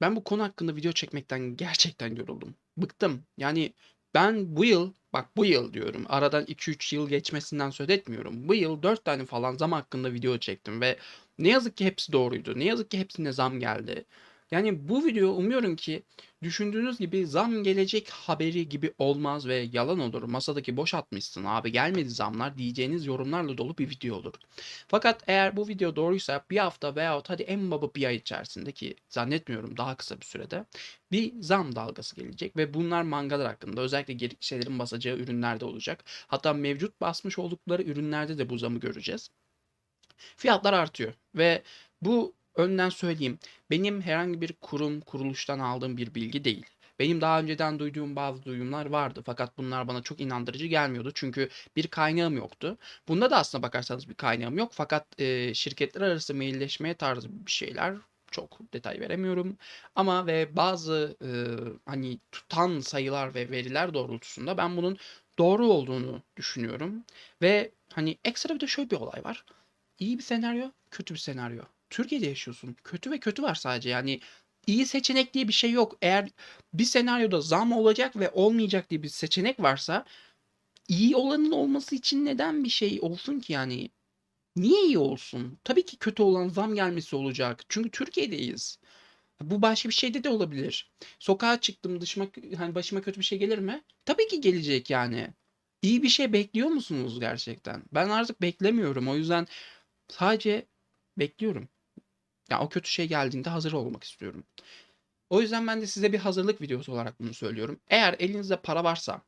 Ben bu konu hakkında video çekmekten gerçekten yoruldum. Bıktım. Yani ben bu yıl, bak bu yıl diyorum. Aradan 2-3 yıl geçmesinden söz etmiyorum. Bu yıl 4 tane falan zam hakkında video çektim ve ne yazık ki hepsi doğruydu. Ne yazık ki hepsine zam geldi. Yani bu video umuyorum ki düşündüğünüz gibi zam gelecek haberi gibi olmaz ve yalan olur. Masadaki boş atmışsın abi gelmedi zamlar diyeceğiniz yorumlarla dolu bir video olur. Fakat eğer bu video doğruysa bir hafta veyahut hadi en baba bir ay içerisinde ki zannetmiyorum daha kısa bir sürede bir zam dalgası gelecek ve bunlar mangalar hakkında özellikle geri şeylerin basacağı ürünlerde olacak. Hatta mevcut basmış oldukları ürünlerde de bu zamı göreceğiz. Fiyatlar artıyor ve bu önden söyleyeyim benim herhangi bir kurum kuruluştan aldığım bir bilgi değil. Benim daha önceden duyduğum bazı duyumlar vardı fakat bunlar bana çok inandırıcı gelmiyordu çünkü bir kaynağım yoktu. Bunda da aslına bakarsanız bir kaynağım yok fakat e, şirketler arası mailleşmeye tarzı bir şeyler çok detay veremiyorum. Ama ve bazı e, hani tutan sayılar ve veriler doğrultusunda ben bunun doğru olduğunu düşünüyorum. Ve hani ekstra bir de şöyle bir olay var. İyi bir senaryo, kötü bir senaryo. Türkiye'de yaşıyorsun. Kötü ve kötü var sadece. Yani iyi seçenek diye bir şey yok. Eğer bir senaryoda zam olacak ve olmayacak diye bir seçenek varsa iyi olanın olması için neden bir şey olsun ki yani? Niye iyi olsun? Tabii ki kötü olan zam gelmesi olacak. Çünkü Türkiye'deyiz. Bu başka bir şeyde de olabilir. Sokağa çıktım dışıma hani başıma kötü bir şey gelir mi? Tabii ki gelecek yani. İyi bir şey bekliyor musunuz gerçekten? Ben artık beklemiyorum. O yüzden sadece bekliyorum. Ya o kötü şey geldiğinde hazır olmak istiyorum. O yüzden ben de size bir hazırlık videosu olarak bunu söylüyorum. Eğer elinizde para varsa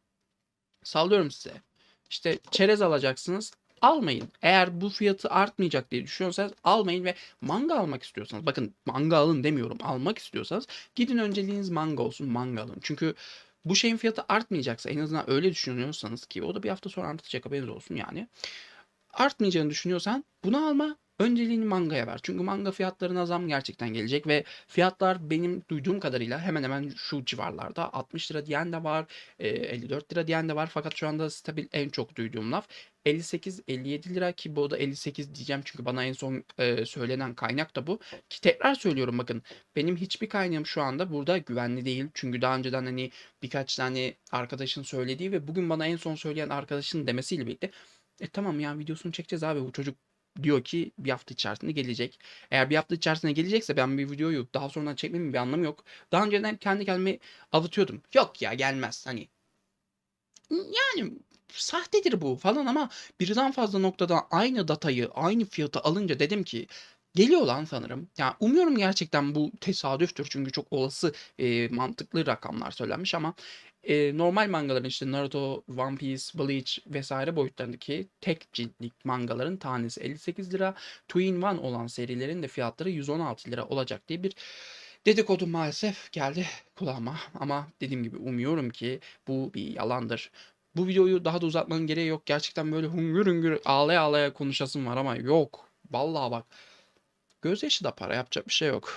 sallıyorum size. İşte çerez alacaksınız. Almayın. Eğer bu fiyatı artmayacak diye düşünüyorsanız almayın ve manga almak istiyorsanız bakın manga alın demiyorum almak istiyorsanız gidin önceliğiniz manga olsun manga alın. Çünkü bu şeyin fiyatı artmayacaksa en azından öyle düşünüyorsanız ki o da bir hafta sonra artacak haberiniz olsun yani. Artmayacağını düşünüyorsan bunu alma önceliğini mangaya ver. Çünkü manga fiyatlarına zam gerçekten gelecek ve fiyatlar benim duyduğum kadarıyla hemen hemen şu civarlarda 60 lira diyen de var, e, 54 lira diyen de var. Fakat şu anda stabil en çok duyduğum laf 58-57 lira ki bu da 58 diyeceğim çünkü bana en son e, söylenen kaynak da bu. Ki tekrar söylüyorum bakın benim hiçbir kaynağım şu anda burada güvenli değil. Çünkü daha önceden hani birkaç tane arkadaşın söylediği ve bugün bana en son söyleyen arkadaşın demesiyle birlikte e tamam ya videosunu çekeceğiz abi bu çocuk diyor ki bir hafta içerisinde gelecek. Eğer bir hafta içerisinde gelecekse ben bir videoyu daha sonradan çekmemin bir anlamı yok. Daha önceden kendi kendime avutuyordum. Yok ya gelmez hani. Yani sahtedir bu falan ama birden fazla noktada aynı datayı, aynı fiyatı alınca dedim ki geliyor lan sanırım. Ya umuyorum gerçekten bu tesadüftür çünkü çok olası e, mantıklı rakamlar söylenmiş ama e, normal mangaların işte Naruto, One Piece, Bleach vesaire boyutlarındaki tek ciltlik mangaların tanesi 58 lira. Two in One olan serilerin de fiyatları 116 lira olacak diye bir dedikodu maalesef geldi kulağıma. Ama dediğim gibi umuyorum ki bu bir yalandır. Bu videoyu daha da uzatmanın gereği yok. Gerçekten böyle hüngür hüngür ağlaya ağlaya konuşasım var ama yok. Vallahi bak. Gözyaşı da para yapacak bir şey yok.